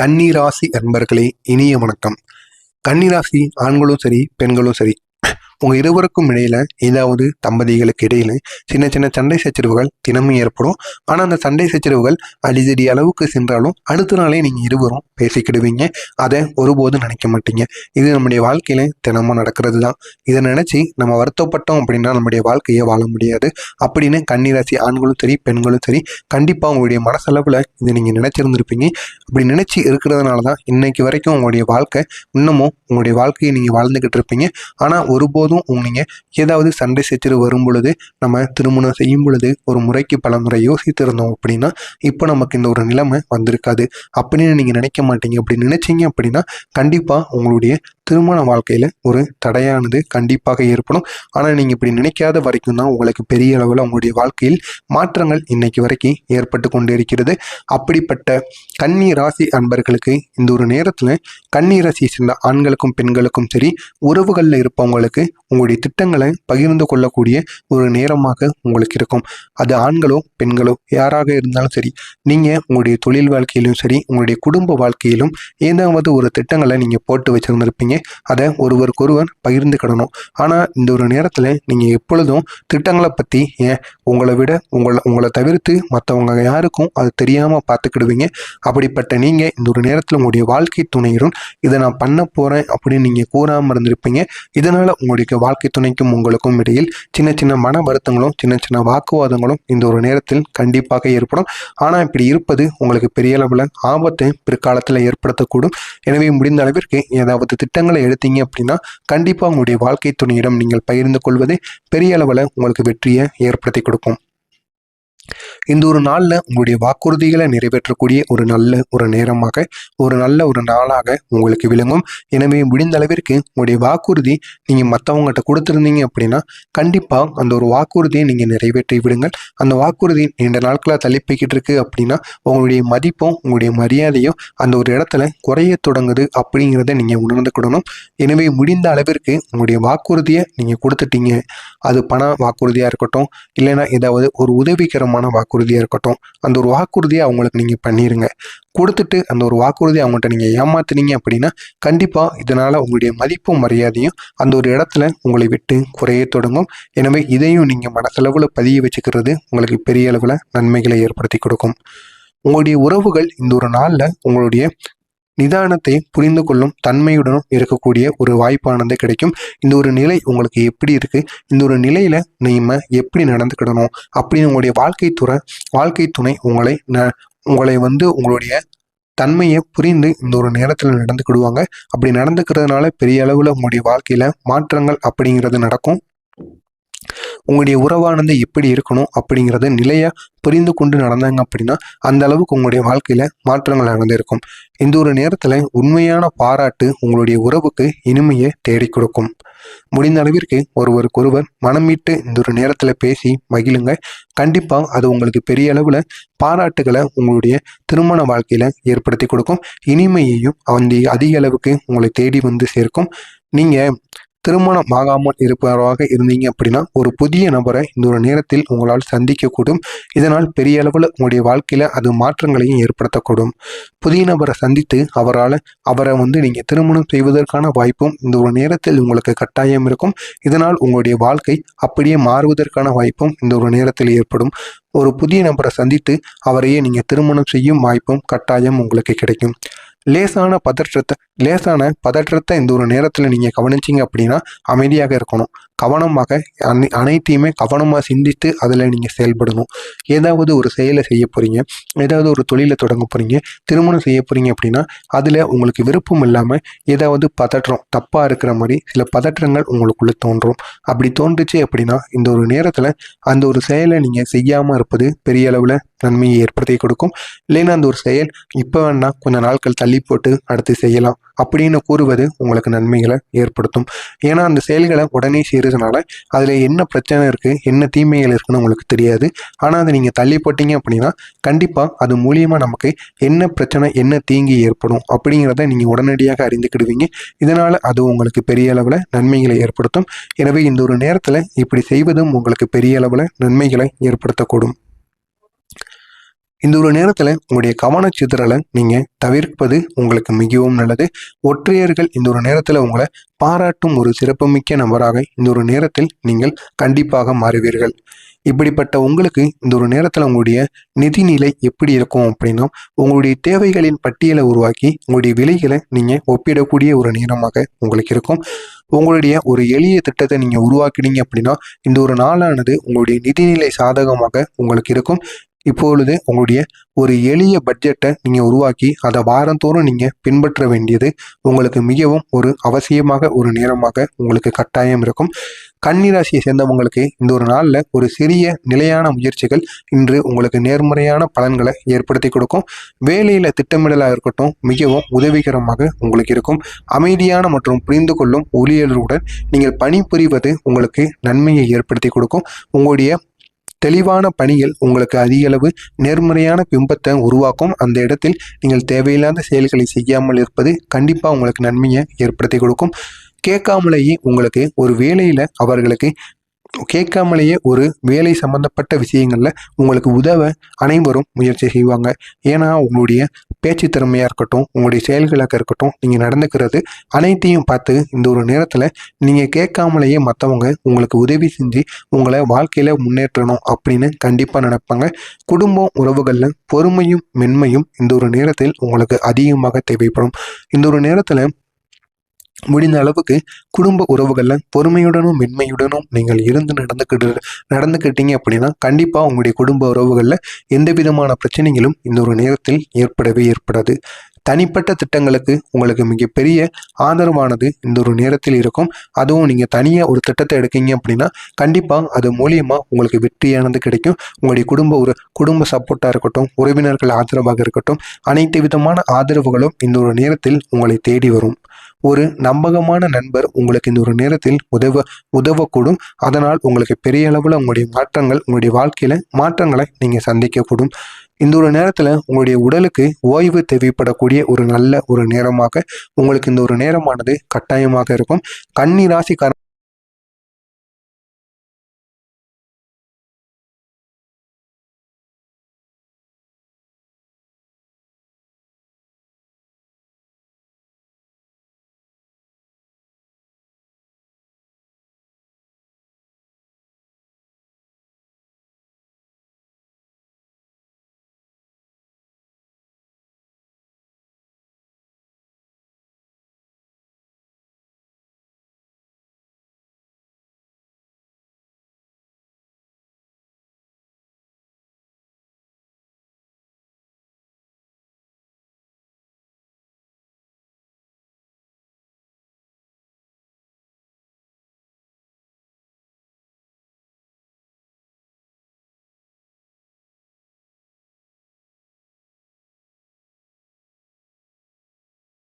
கன்னிராசி அன்பர்களே இனிய வணக்கம். கன்னிராசி ஆண்களும் சரி பெண்களும் சரி உங்க இருவருக்கும் இடையில ஏதாவது தம்பதிகளுக்கு இடையில சின்ன சின்ன சண்டை சச்சரவுகள் தினமும் ஏற்படும். ஆனால் அந்த சண்டை சச்சரவுகள் அடிதடி அளவுக்கு சென்றாலும் அடுத்த நாளே நீங்கள் இருவரும் பேசிக்கிடுவீங்க. அதை ஒருபோதும் நினைக்க மாட்டீங்க. இது நம்முடைய வாழ்க்கையில தினமும் நடக்கிறது தான் இதை நினச்சி நம்ம வருத்தப்பட்டோம் அப்படின்னா நம்முடைய வாழ்க்கையை வாழ முடியாது. அப்படின்னு கன்னிராசி ஆண்களும் சரி பெண்களும் சரி கண்டிப்பாக உங்களுடைய மனசளவில் இதை நீங்கள் நினச்சிருந்துருப்பீங்க. அப்படி நினச்சி இருக்கிறதுனால தான் இன்னைக்கு வரைக்கும் உங்களுடைய வாழ்க்கை இன்னமும் உங்களுடைய வாழ்க்கையை நீங்கள் வாழ்ந்துக்கிட்டு இருப்பீங்க. ஆனால் ஒருபோது எப்போதும் நீங்கள் ஏதாவது சண்டை சச்சரவு வரும் பொழுது நம்ம திருமணம் செய்யும் பொழுது ஒரு முறைக்கு பல முறை யோசித்திருந்தோம் அப்படின்னா இப்போ நமக்கு இந்த ஒரு நிலைமை வந்திருக்காது. அப்படின்னு நீங்கள் நினைக்க மாட்டீங்க. அப்படி நினைச்சீங்க அப்படின்னா கண்டிப்பாக உங்களுடைய திருமண வாழ்க்கையில் ஒரு தடையானது கண்டிப்பாக ஏற்படும். ஆனால் நீங்கள் இப்படி நினைக்காத வரைக்கும் தான் உங்களுக்கு பெரிய அளவில் உங்களுடைய வாழ்க்கையில் மாற்றங்கள் இன்னைக்கு வரைக்கும் ஏற்பட்டு கொண்டு இருக்கிறது. அப்படிப்பட்ட கன்னி ராசி அன்பர்களுக்கு இந்த ஒரு நேரத்தில் கன்னி ராசி சேர்ந்த ஆண்களுக்கும் பெண்களுக்கும் சரி உறவுகளில் இருப்பவங்களுக்கு உங்களுடைய திட்டங்களை பகிர்ந்து கொள்ளக்கூடிய ஒரு நேரமாக உங்களுக்கு இருக்கும். அது ஆண்களோ பெண்களோ யாராக இருந்தாலும் சரி நீங்கள் உங்களுடைய தொழில் வாழ்க்கையிலும் சரி உங்களுடைய குடும்ப வாழ்க்கையிலும் ஏதாவது ஒரு திட்டங்களை நீங்கள் போட்டு வச்சுருந்துருப்பீங்க. அதை ஒருவருக்கொருவர் பகிர்ந்துக்கிடணும் ஆனால் இந்த ஒரு நேரத்தில் நீங்கள் எப்பொழுதும் திட்டங்களை பற்றி ஏன் உங்களை விட உங்களை உங்களை தவிர்த்து மற்றவங்க யாருக்கும் அது தெரியாம பார்த்துக்கிடுவீங்க அப்படிப்பட்ட நீங்கள் இந்த ஒரு நேரத்தில் உங்களுடைய வாழ்க்கை துணையிடும் இதை நான் பண்ண போகிறேன் அப்படின்னு நீங்கள் கூறாமல் இருந்திருப்பீங்க. இதனால் உங்களுடைய வாழ்க்கை துணைக்கும் உங்களுக்கும் இடையில் சின்ன சின்ன மன வருத்தங்களும் சின்ன சின்ன வாக்குவாதங்களும் இந்த ஒரு நேரத்தில் கண்டிப்பாக ஏற்படும். ஆனால் இப்படி இருப்பது உங்களுக்கு பெரிய அளவில் ஆபத்தை பிற்காலத்தில் ஏற்படுத்தக்கூடும். எனவே முடிந்த அளவிற்கு ஏதாவது திட்டங்கள் எடுத்தீங்க அப்படின்னா கண்டிப்பாக உங்களுடைய வாழ்க்கை துணையிடம் நீங்கள் பகிர்ந்து கொள்வது பெரிய அளவில் உங்களுக்கு வெற்றியை ஏற்படுத்தி கொடுக்கும். இந்த ஒரு நாளில் உங்களுடைய வாக்குறுதிகளை நிறைவேற்றக்கூடிய ஒரு நல்ல ஒரு நேரமாக ஒரு நல்ல ஒரு நாளாக உங்களுக்கு விளங்கும். எனவே முடிந்த அளவிற்கு உங்களுடைய வாக்குறுதி நீங்கள் மற்றவங்ககிட்ட கொடுத்துருந்தீங்க அப்படின்னா கண்டிப்பாக அந்த ஒரு வாக்குறுதியை நீங்கள் நிறைவேற்றி விடுங்கள். அந்த வாக்குறுதி நீண்ட நாட்களாக தள்ளிப்பிக்கிட்டு இருக்கு அப்படின்னா உங்களுடைய மதிப்பும் உங்களுடைய மரியாதையும் அந்த ஒரு இடத்துல குறைய தொடங்குது அப்படிங்கிறத நீங்கள் உணர்ந்துக்கிடணும். எனவே முடிந்த அளவிற்கு உங்களுடைய வாக்குறுதியை நீங்கள் கொடுத்துட்டீங்க. அது பண வாக்குறுதியாக இருக்கட்டும் இல்லைன்னா ஏதாவது ஒரு உதவிகரமான வாக்குறுதியாக இருக்கட்டும். அந்த ஒரு வாக்குறுதியை அவங்களுக்கு நீங்கள் பண்ணிடுங்க கொடுத்துட்டு அந்த ஒரு வாக்குறுதியை அவங்கள்ட்ட நீங்கள் ஏமாத்துனீங்க அப்படின்னா கண்டிப்பாக இதனால் உங்களுடைய மதிப்பும் மரியாதையும் அந்த ஒரு இடத்துல உங்களை விட்டு குறைய தொடங்கும். எனவே இதையும் நீங்கள் மனசளவில் பதிய வச்சுக்கிறது உங்களுக்கு பெரிய அளவில் நன்மைகளை ஏற்படுத்தி கொடுக்கும். உங்களுடைய உறவுகள் இந்த ஒரு நாளில் உங்களுடைய நிதானத்தை புரிந்து கொள்ளும் தன்மையுடனும் இருக்கக்கூடிய ஒரு வாய்ப்பானது கிடைக்கும். இந்த ஒரு நிலை உங்களுக்கு எப்படி இருக்கு? இந்த ஒரு நிலையில நீம எப்படி நடந்துக்கிடணும்? அப்படின்னு உங்களுடைய வாழ்க்கை துறை வாழ்க்கை துணை உங்களை ந உங்களை வந்து உங்களுடைய தன்மையை புரிந்து இந்த ஒரு நேரத்தில் நடந்துக்கிடுவாங்க. அப்படி நடந்துக்கிறதுனால பெரிய அளவில் உங்களுடைய வாழ்க்கையில மாற்றங்கள் அப்படிங்கிறது நடக்கும். உங்களுடைய உறவானது எப்படி இருக்கணும் அப்படிங்கிறத நிலையாக புரிந்து கொண்டு நடந்தாங்க அப்படின்னா அந்த அளவுக்கு உங்களுடைய வாழ்க்கையில் மாற்றங்கள் நடந்திருக்கும். இந்த ஒரு நேரத்தில் உண்மையான பாராட்டு உங்களுடைய உறவுக்கு இனிமையை தேடி கொடுக்கும். முடிந்த அளவிற்கு ஒருவருக்கொருவர் மனம் விட்டு இந்த ஒரு நேரத்தில் பேசி மகிழுங்க. கண்டிப்பாக அது உங்களுக்கு பெரிய அளவில் பாராட்டுகளை உங்களுடைய திருமண வாழ்க்கையில் ஏற்படுத்தி கொடுக்கும். இனிமையையும் அந்த அதிக அளவுக்கு உங்களை தேடி வந்து சேர்க்கும். நீங்கள் திருமணம் ஆகாமல் இருப்பவராக இருந்தீங்க அப்படின்னா ஒரு புதிய நபரை இந்த ஒரு நேரத்தில் உங்களால் சந்திக்கக்கூடும். இதனால் பெரிய அளவில் உங்களுடைய வாழ்க்கையில் அது மாற்றங்களையும் ஏற்படுத்தக்கூடும். புதிய நபரை சந்தித்து அவரால் அவரை வந்து நீங்கள் திருமணம் செய்வதற்கான வாய்ப்பும் இந்த ஒரு நேரத்தில் உங்களுக்கு கட்டாயம் இருக்கும். இதனால் உங்களுடைய வாழ்க்கை அப்படியே மாறுவதற்கான வாய்ப்பும் இந்த ஒரு நேரத்தில் ஏற்படும். ஒரு புதிய நபரை சந்தித்து அவரையே நீங்கள் திருமணம் செய்யும் வாய்ப்பும் கட்டாயம் உங்களுக்கு கிடைக்கும். லேசான பதற்றத்தை லேசான பதற்றத்தை இந்த ஒரு நேரத்தில் நீங்கள் கவனிச்சிங்க அப்படின்னா அமைதியாக இருக்கணும். கவனமாக அனை அனைத்தையுமே கவனமாக சிந்தித்து அதில் நீங்கள் செயல்படணும். ஏதாவது ஒரு செயலை செய்ய போகிறீங்க ஏதாவது ஒரு தொழிலை தொடங்க போகிறீங்க திருமணம் செய்ய போகிறீங்க அப்படின்னா அதில் உங்களுக்கு விருப்பம் இல்லாமல் ஏதாவது பதற்றம் தப்பாக இருக்கிற மாதிரி சில பதற்றங்கள் உங்களுக்குள்ளே தோன்றும். அப்படி தோன்றுச்சு அப்படின்னா இந்த ஒரு நேரத்தில் அந்த ஒரு செயலை நீங்கள் செய்யாமல் இருப்பது பெரிய அளவில் நன்மையை ஏற்படுத்தி கொடுக்கும். இல்லைன்னா அந்த ஒரு செயல் இப்போ வேணால் கொஞ்ச நாட்கள் தள்ளி போட்டு அடுத்து செய்யலாம். அப்படின்னு கூறுவது உங்களுக்கு நன்மைகளை ஏற்படுத்தும். ஏன்னா அந்த செயல்களை உடனே செய்கிறதுனால அதில் என்ன பிரச்சனை இருக்குது என்ன தீமைகள் இருக்குன்னு உங்களுக்கு தெரியாது. ஆனால் அதை நீங்கள் தள்ளி போட்டீங்க அப்படின்னா கண்டிப்பாக அது மூலியமாக நமக்கு என்ன பிரச்சனை என்ன தீங்கு ஏற்படும் அப்படிங்கிறத நீங்கள் உடனடியாக அறிந்துக்கிடுவீங்க. இதனால் அது உங்களுக்கு பெரிய அளவில் நன்மைகளை ஏற்படுத்தும். எனவே இந்த ஒரு நேரத்தில் இப்படி செய்வதும் உங்களுக்கு பெரிய அளவில் நன்மைகளை ஏற்படுத்தக்கூடும். இந்த ஒரு நேரத்தில் உங்களுடைய கவனச்சிதறலை நீங்கள் தவிர்ப்பது உங்களுக்கு மிகவும் நல்லது. ஒற்றையர்கள் இந்த ஒரு நேரத்தில் உங்களை பாராட்டும் ஒரு சிறப்புமிக்க நபராக இந்த ஒரு நேரத்தில் நீங்கள் கண்டிப்பாக மாறுவீர்கள். இப்படிப்பட்ட உங்களுக்கு இந்த ஒரு நேரத்தில் உங்களுடைய நிதிநிலை எப்படி இருக்கும் அப்படின்னா உங்களுடைய தேவைகளின் பட்டியலை உருவாக்கி உங்களுடைய விலைகளை நீங்கள் ஒப்பிடக்கூடிய ஒரு நேரமாக உங்களுக்கு இருக்கும். உங்களுடைய ஒரு எளிய திட்டத்தை நீங்கள் உருவாக்கினீங்க அப்படின்னா இந்த ஒரு நாளானது உங்களுடைய நிதிநிலை சாதகமாக உங்களுக்கு இருக்கும். இப்பொழுது உங்களுடைய ஒரு எளிய பட்ஜெட்டை நீங்கள் உருவாக்கி அதை வாரந்தோறும் நீங்கள் பின்பற்ற வேண்டியது உங்களுக்கு மிகவும் ஒரு அவசியமாக ஒரு நேரமாக உங்களுக்கு கட்டாயம் இருக்கும். கன்னிராசியை சேர்ந்தவங்களுக்கு இந்த ஒரு நாளில் ஒரு சிறிய நிலையான முயற்சிகள் இன்று உங்களுக்கு நேர்மறையான பலன்களை ஏற்படுத்தி கொடுக்கும். வேலையில் திட்டமிடலாக இருக்கட்டும் மிகவும் உதவிகரமாக உங்களுக்கு இருக்கும். அமைதியான மற்றும் புரிந்து கொள்ளும் ஊழியர்களுடன் நீங்கள் பணிபுரிவது உங்களுக்கு நன்மையை ஏற்படுத்தி கொடுக்கும். உங்களுடைய தெளிவான பணிகள் உங்களுக்கு அதிக அளவு நேர்மறையான பிம்பத்தை உருவாக்கும். அந்த இடத்தில் நீங்கள் தேவையில்லாத செயல்களை செய்யாமல் இருப்பது கண்டிப்பாக உங்களுக்கு நன்மையை ஏற்படுத்தி கொடுக்கும். கேட்காமலேயே உங்களுக்கு ஒரு வேலையில் அவர்களுக்கு கேட்காமலேயே ஒரு வேலை சம்பந்தப்பட்ட விஷயங்களில் உங்களுக்கு உதவ அனைவரும் முயற்சி செய்வாங்க. ஏன்னா உங்களுடைய பேச்சு திறமையாக இருக்கட்டும் உங்களுடைய செயல்களாக இருக்கட்டும் நீங்கள் நடந்துக்கிறது அனைத்தையும் பார்த்து இந்த ஒரு நேரத்தில் நீங்கள் கேட்காமலேயே மற்றவங்க உங்களுக்கு உதவி செஞ்சு உங்களை வாழ்க்கையில் முன்னேற்றணும் அப்படின்னு கண்டிப்பாக நினைப்பாங்க. குடும்பம் உறவுகளில் பொறுமையும் மென்மையும் இந்த ஒரு நேரத்தில் உங்களுக்கு அதிகமாக தேவைப்படும். இந்த ஒரு நேரத்தில் முடிந்த அளவுக்கு குடும்ப உறவுகளில் பொறுமையுடனும் மென்மையுடனும் நீங்கள் இருந்து நடந்துக்கிட்டு நடந்துக்கிட்டீங்க அப்படின்னா கண்டிப்பாக உங்களுடைய குடும்ப உறவுகளில் எந்த விதமான பிரச்சனைகளும் இந்த ஒரு நேரத்தில் ஏற்படவே ஏற்படாது. தனிப்பட்ட திட்டங்களுக்கு உங்களுக்கு மிகப்பெரிய ஆதரவானது இந்த ஒரு நேரத்தில் இருக்கும். அதுவும் நீங்கள் தனியாக ஒரு திட்டத்தை எடுக்கீங்க அப்படின்னா கண்டிப்பாக அது மூலியமாக உங்களுக்கு வெற்றியானது கிடைக்கும். உங்களுடைய குடும்ப ஒரு குடும்ப சப்போர்ட்டாக இருக்கட்டும் உறவினர்கள் ஆதரவாக இருக்கட்டும் அனைத்து விதமான ஆதரவுகளும் இந்த ஒரு நேரத்தில் உங்களை தேடி வரும். ஒரு நம்பகமான நண்பர் உங்களுக்கு இந்த ஒரு நேரத்தில் உதவ உதவக்கூடும். அதனால் உங்களுக்கு பெரிய அளவில் உங்களுடைய மாற்றங்கள் உங்களுடைய வாழ்க்கையில் மாற்றங்களை நீங்கள் சந்திக்கக்கூடும். இந்த ஒரு நேரத்தில் உங்களுடைய உடலுக்கு ஓய்வு தேவைப்படக்கூடிய ஒரு நல்ல ஒரு நேரமாக உங்களுக்கு இந்த ஒரு நேரமானது கட்டாயமாக இருக்கும். கன்னி ராசிக்கார